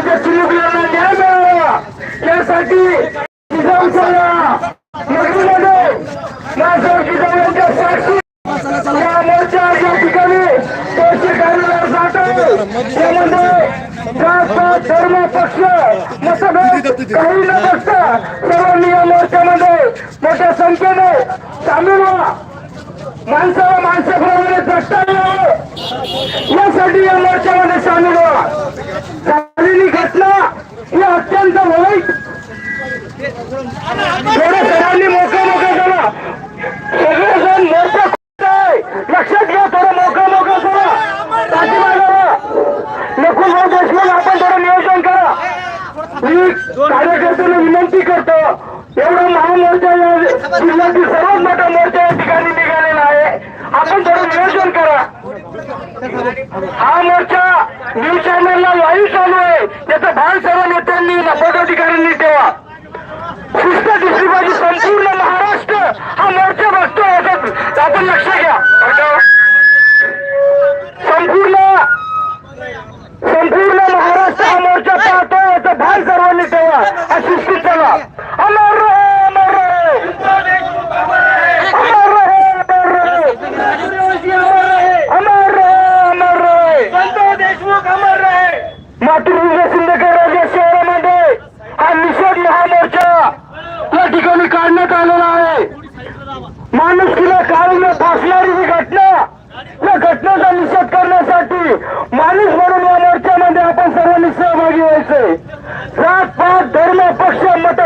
परिवाराला त्यांच्या न्याय मिळावा. यासाठी जिजाऊच्या यांच्या साक्षी. या मोर्चा या ठिकाणी जात आहे त्यामध्ये म्हणजे जात पात, धर्म पक्ष मतभेद काही न बघता सर्वांनी या मोर्चामध्ये मोठ्या संख्येने सामील व्हा. माणसाला माणसाप्रमाणे जगता यावं. यासाठी या मोर्चामध्ये सामील व्हा झालेली घटना ही अत्यंत वाईट थोडं सरांनी मोकळं मोकळं करा सगळेजण मोर्चा आहे. लक्षात घ्या थोडं मोकळं मोकळं करा पाठीमागं नकुल भाऊ देशमुख आपण थोडं नियोजन करा मी कार्यकर्त्यांना विनंती करतो एवढा महामोर्चा या जिल्ह्यातील सर्वात मोठा मोर्चा या ठिकाणी निघालेला आहे. आपण थोडं नियोजन करा. हा मोर्चा न्यूज चॅनलला लाईव्ह चालू आहे. त्याचा भान सर्व नेत्यांनी पदाधिकाऱ्यांनी ठेवा. सर्वांनी ठेवा हा शिस्तीत चला अमर रहे अमर रहे अमर रहे अमर रहे अमर रहे अमर रहे देशमुख अमर रहे मातृभूमी सिंदखेड राजा शहरामध्ये हा निषेध महामोर्चा या ठिकाणी काढण्यात आलेला आहे माणुसकीला काळीने फासणारी ही घटना या घटनेचा निषेध करण्यासाठी माणूस म्हणून या मोर्चामध्ये आपण सर्वांनी सहभागी व्हायचंय. जात पात धर्म पक्ष मत